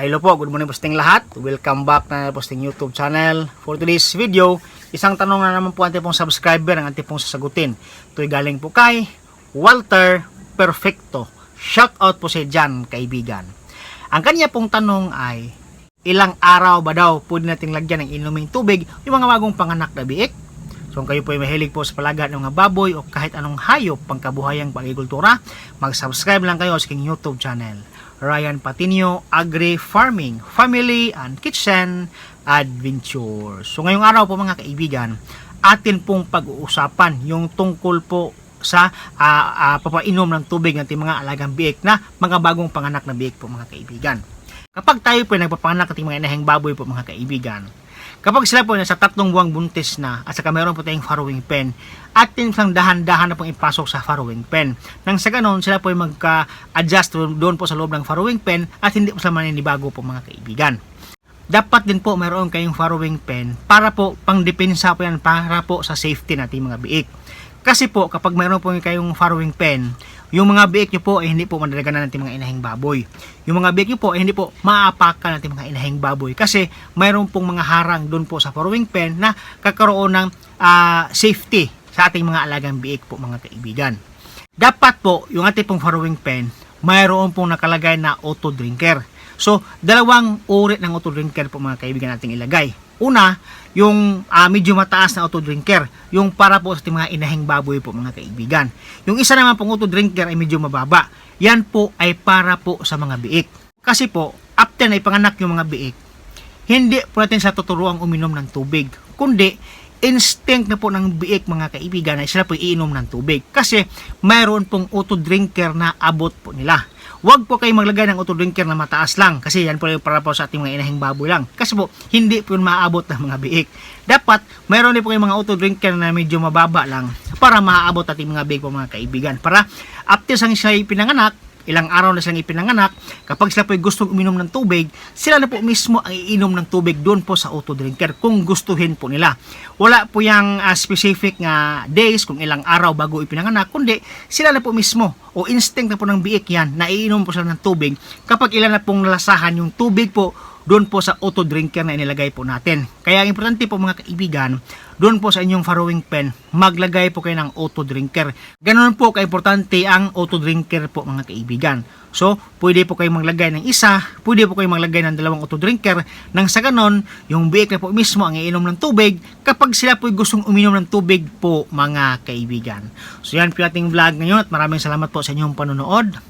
Hello po, good morning posting lahat. Welcome back na posting YouTube channel. For today's video, isang tanong na naman po ang pong subscriber ang ating pong sasagutin. Ito'y galing po kay Walter Perfecto. Shout out po sa dyan, kaibigan. Ang kanya pong tanong ay, ilang araw ba daw pwede nating lagyan ng inuming tubig yung mga bagong panganak na biik? So kung kayo po ay mahilig po sa palaga ng mga baboy o kahit anong hayop pangkabuhayang pag-agrikultura, mag-subscribe lang kayo sa aking YouTube channel. Ryan Patinio Agri Farming, Family and Kitchen Adventures. So ngayong araw po mga kaibigan, atin pong pag-uusapan yung tungkol po sa ah, ah, papainom ng tubig ng ating mga alagang biik na mga bagong panganak na biik po mga kaibigan. Kapag tayo po ay nagpapanganak ng ating mga inahing baboy po mga kaibigan, kapag sila po nasa tatlong buwang buntis na at saka meron po tayong farrowing pen, atin silang dahan-dahan na pong ipasok sa farrowing pen. Nang sa ganon, sila po ay magka-adjust doon po sa loob ng farrowing pen at hindi po sila maninibago po mga kaibigan. Dapat din po mayroon kayong farrowing pen para po pang-depensa po yan para po sa safety nating mga biik. Kasi po, kapag mayroon po kayong farrowing pen, yung mga biik nyo po ay hindi po madalaganan natin mga inahing baboy. Yung mga biik nyo po ay hindi po maapakan natin mga inahing baboy kasi mayroon pong mga harang doon po sa farrowing pen na kakaroon ng ah, safety sa ating mga alagang biik po mga kaibigan. Dapat po, yung ating pong farrowing pen, mayroon pong nakalagay na auto drinker. So, dalawang uri ng auto drinker po mga kaibigan nating ilagay. Una, yung ah, medyo mataas na auto drinker, yung para po sa ating mga inahing baboy po mga kaibigan. Yung isa naman pong auto drinker ay medyo mababa. Yan po ay para po sa mga biik. Kasi po, after na ipanganak yung mga biik, hindi po natin sa tuturuang uminom ng tubig, kundi instinct na po ng biik mga kaibigan na sila po iinom ng tubig kasi mayroon pong auto drinker na abot po nila. Huwag po kayo maglagay ng auto drinker na mataas lang kasi yan po yung para po sa ating mga inahing baboy lang. Kasi po, hindi po yun maaabot ng mga biik. Dapat, mayroon din po kayong mga auto drinker na medyo mababa lang para maaabot ating mga biik po mga kaibigan. Para after sang siya pinanganak, ilang araw na silang ipinanganak, kapag sila po ay gustong uminom ng tubig, sila na po mismo ang iinom ng tubig doon po sa auto drinker kung gustuhin po nila. Wala po yung ah, specific nga days kung ilang araw bago ipinanganak, kundi sila na po mismo o instinct na po ng biik yan na iinom po sila ng tubig kapag ilan na pong nalasahan yung tubig po doon po sa auto drinker na inilagay po natin. Kaya importante po mga kaibigan, doon po sa inyong farrowing pen, maglagay po kayo ng auto drinker. Ganoon po kaimportante ang auto drinker po mga kaibigan. So, pwede po kayo maglagay ng isa, pwede po kayo maglagay ng dalawang auto drinker. Nang sa ganon, yung biik po mismo ang iinom ng tubig kapag sila po gustong uminom ng tubig po mga kaibigan. So, yan po ating vlog ngayon at maraming salamat po sa inyong panonood.